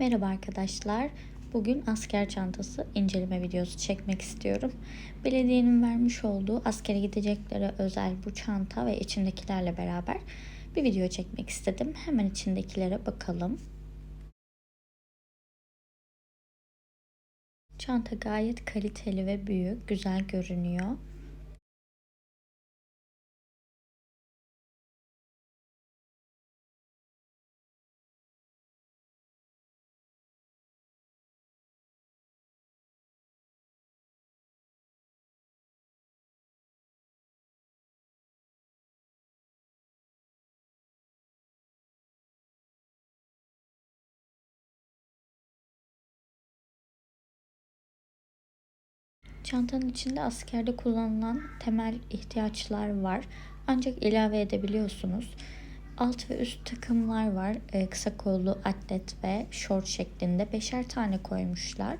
Merhaba arkadaşlar. Bugün asker çantası inceleme videosu çekmek istiyorum. Belediyenin vermiş olduğu askere gideceklere özel bu çanta ve içindekilerle beraber bir video çekmek istedim. Hemen içindekilere bakalım. Çanta gayet kaliteli ve büyük, güzel görünüyor. Çantanın içinde askerde kullanılan temel ihtiyaçlar var. Ancak ilave edebiliyorsunuz. Alt ve üst takımlar var. Ee, kısa kollu atlet ve short şeklinde beşer tane koymuşlar.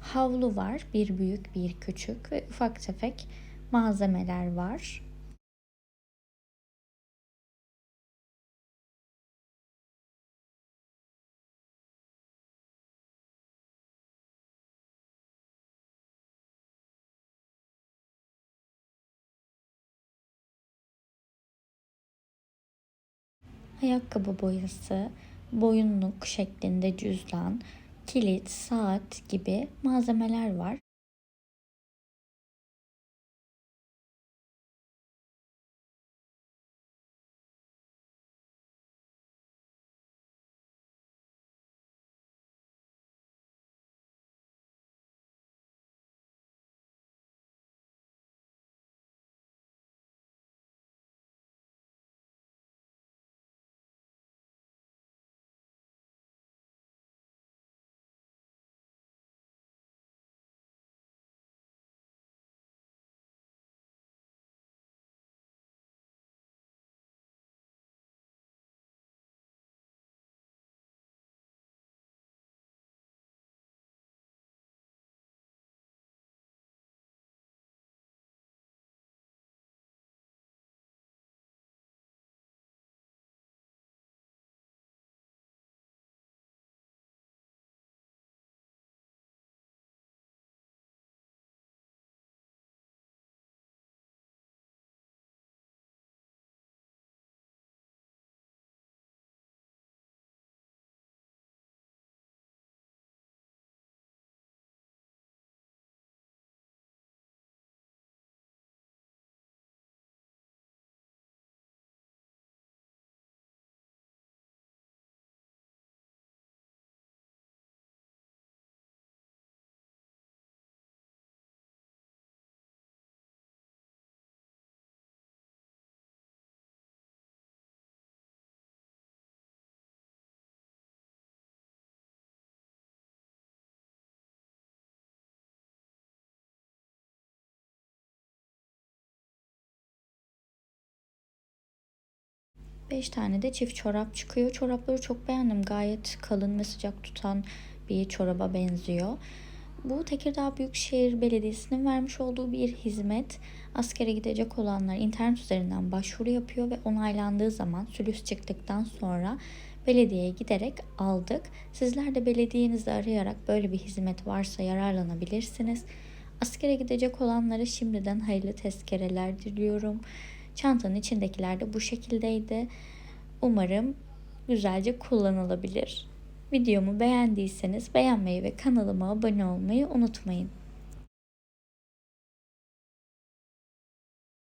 Havlu var. Bir büyük bir küçük ve ufak tefek malzemeler var. Ayakkabı boyası, boyunluk şeklinde cüzdan, kilit, saat gibi malzemeler var. Beş tane de çift çorap çıkıyor. Çorapları çok beğendim. Gayet kalın ve sıcak tutan bir çoraba benziyor. Bu Tekirdağ Büyükşehir Belediyesi'nin vermiş olduğu bir hizmet. Askere gidecek olanlar internet üzerinden başvuru yapıyor ve onaylandığı zaman sülüs çıktıktan sonra belediyeye giderek aldık. Sizler de belediyenizde arayarak böyle bir hizmet varsa yararlanabilirsiniz. Askere gidecek olanlara şimdiden hayırlı tezkereler diliyorum. Çantanın içindekiler de bu şekildeydi. Umarım güzelce kullanılabilir. Videomu beğendiyseniz beğenmeyi ve kanalıma abone olmayı unutmayın.